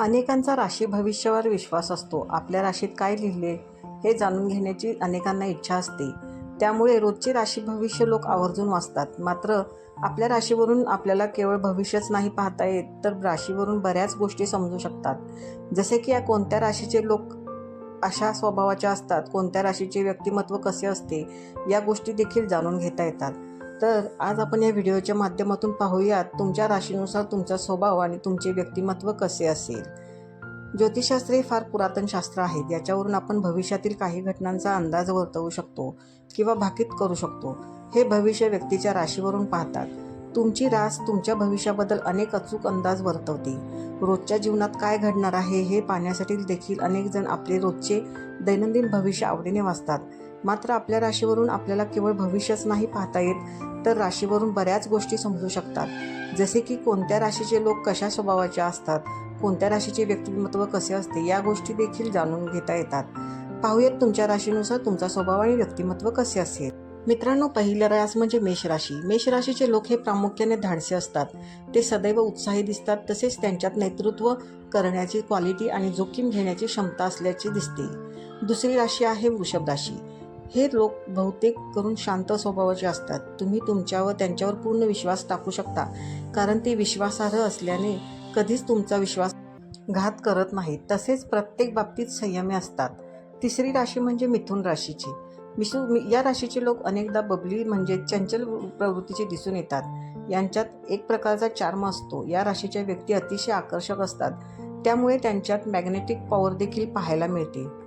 अनेकांचा राशी भविष्यावर विश्वास असतो. आपल्या राशीत काय लिहिले हे जाणून घेण्याची अनेकांना इच्छा असते. त्यामुळे रोजचे राशी भविष्य लोक आवर्जून वाचतात. मात्र आपल्या राशीवरून आपल्याला केवळ भविष्यच नाही पाहता येत तर राशीवरून बऱ्याच गोष्टी समजू शकतात. जसे की या कोणत्या राशीचे लोक अशा स्वभावाच्या असतात कोणत्या राशीचे व्यक्तिमत्व कसे असते या गोष्टी देखील जाणून घेता येतात. तर आज आपण या व्हिडिओच्या माध्यमातून पाहूयात तुमच्या राशीनुसार तुमचा स्वभाव आणि तुमचे व्यक्तिमत्व कसे असेल? ज्योतिषशास्त्र हे फार पुरातन शास्त्र आहे याच्यावरून आपण भविष्यातील काही घटनांचा अंदाज वर्तवू शकतो किंवा भाकीत करू शकतो. हे भविष्य व्यक्तीच्या राशीवरून पाहतात. तुमची रास तुमच्या भविष्याबद्दल अनेक अचूक अंदाज वर्तवते. रोजच्या जीवनात काय घडणार आहे हे पाहण्यासाठी देखील अनेक जण आपले रोजचे दैनंदिन भविष्य आवडीने वाचतात. मात्र आपल्या राशीवरून आपल्याला केवळ भविष्यच नाही पाहता येत तर राशीवरून बऱ्याच गोष्टी समजू शकतात. जसे की कोणत्या राशीचे लोक कशा स्वभावाचे असतात कोणत्या राशीचे व्यक्तिमत्व कसे असते या गोष्टी देखील जाणून घेता येतात. पाहूयात तुमच्या राशीनुसार तुमचा स्वभाव आणि व्यक्तिमत्व कसे असेल. मित्रांनो पहिल्या रास म्हणजे मेष राशी. मेष राशीचे लोक हे प्रामुख्याने धाडसे असतात. ते सदैव उत्साही दिसतात तसेच त्यांच्यात नेतृत्व करण्याची क्वालिटी आणि जोखीम घेण्याची क्षमता असल्याचे दिसते. दुसरी राशी आहे वृषभ राशी. हे लोक बहुतेक करून शांत स्वभावाचे असतात. तुम्ही तुमच्यावर त्यांच्यावर पूर्ण विश्वास टाकू शकता. कारण ते विश्वासार्ह असल्याने कधीच तुमचा विश्वास घात करत नाहीत. तसेच प्रत्येक बाबतीत संयमी असतात. तिसरी राशी म्हणजे मिथुन राशीची. मिशू या राशीचे लोक अनेकदा बबली म्हणजे चंचल प्रवृत्तीचे दिसून येतात. यांच्यात एक प्रकारचा चार्म असतो. या राशीच्या व्यक्ती अतिशय आकर्षक असतात. त्यामुळे त्यांच्यात मॅग्नेटिक पॉवर देखील पाहायला मिळते.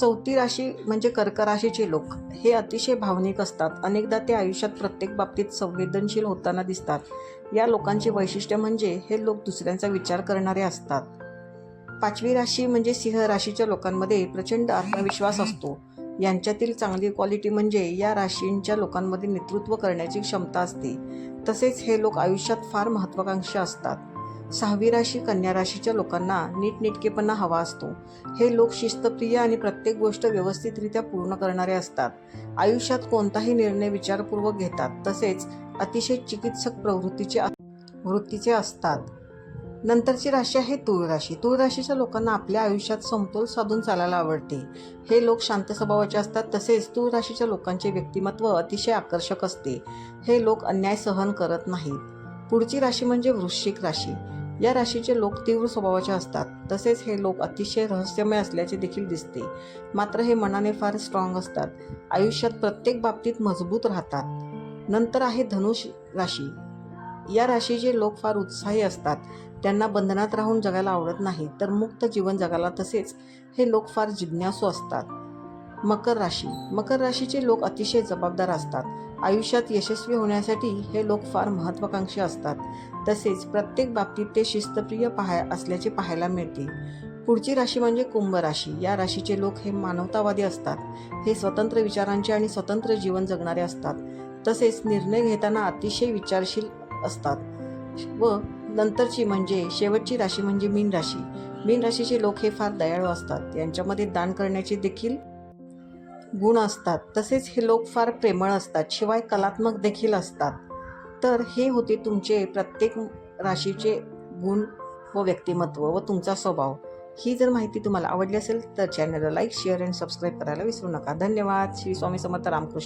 चौथी राशी म्हणजे कर्क राशीचे लोक. हे अतिशय भावनिक असतात. अनेकदा ते आयुष्यात प्रत्येक बाबतीत संवेदनशील होताना दिसतात. या लोकांचे वैशिष्ट्य म्हणजे हे लोक दुसऱ्यांचा विचार करणारे असतात. पाचवी राशी म्हणजे सिंह राशीच्या लोकांमध्ये प्रचंड आत्मविश्वास असतो. यांच्यातील चांगली क्वालिटी म्हणजे या राशींच्या लोकांमध्ये नेतृत्व करण्याची क्षमता असते. तसेच हे लोक आयुष्यात फार महत्त्वाकांक्षी असतात. सहावी राशी कन्या राशीच्या लोकांना नीटनेटकेपणा हवा असतो. हे लोक शिस्तप्रिय आणि प्रत्येक गोष्ट व्यवस्थितरित्या पूर्ण करणारे असतात. आयुष्यात कोणताही निर्णय विचारपूर्वक घेतात तसेच अतिशय चिकित्सक प्रवृत्तीचे वृत्तीचे असतात. नंतरची राशी आहे तूळ राशी तूळ राशीच्या लोकांना आपल्या आयुष्यात समतोल साधून चालायला आवडते. हे लोक शांत स्वभावाचे असतात तसेच तूळ राशीच्या लोकांचे व्यक्तिमत्व अतिशय आकर्षक असते. हे लोक अन्याय सहन करत नाहीत. पुढची राशी म्हणजे वृश्चिक राशी. या राशीचे लोक तीव्र स्वभावाचे असतात. तसेच हे लोक अतिशय रहस्यमय असल्याचे देखील दिसते. मात्र हे मनाने फार स्ट्रॉंग असतात. आयुष्यात प्रत्येक बाबतीत मजबूत राहतात. नंतर आहे धनुष राशी. या राशीचे लोक फार उत्साही असतात. त्यांना बंधनात राहून जगायला आवडत नाही तर मुक्त जीवन जगायला तसेच हे लोक फार जिज्ञासू असतात. मकर राशी. मकर राशीचे लोक अतिशय जबाबदार असतात. आयुष्यात यशस्वी होण्यासाठी हे लोक फार महत्त्वाकांक्षी असतात. तसेच प्रत्येक बाबतीत ते शिस्तप्रिय पाहाय असल्याचे पाहायला मिळते. पुढची राशी म्हणजे कुंभ राशी. या राशीचे लोक हे मानवतावादी असतात. हे स्वतंत्र विचारांचे आणि स्वतंत्र जीवन जगणारे असतात. तसेच निर्णय घेताना अतिशय विचारशील असतात. व नंतरची म्हणजे शेवटची राशी म्हणजे मीन राशी. मीन राशीचे लोक हे फार दयाळू असतात. यांच्यामध्ये दान करण्याचे देखील गुण असतात तसेच हे लोक फार प्रेमळ असतात शिवाय कलात्मक देखील असतात. तर हे होते तुमचे प्रत्येक राशीचे गुण व व्यक्तिमत्व व तुमचा स्वभाव. ही जर माहिती तुम्हाला आवडली असेल तर चॅनलला लाईक शेअर अँड सबस्क्राईब करायला विसरू नका. धन्यवाद. श्री स्वामी समर्थ रामकृष्ण.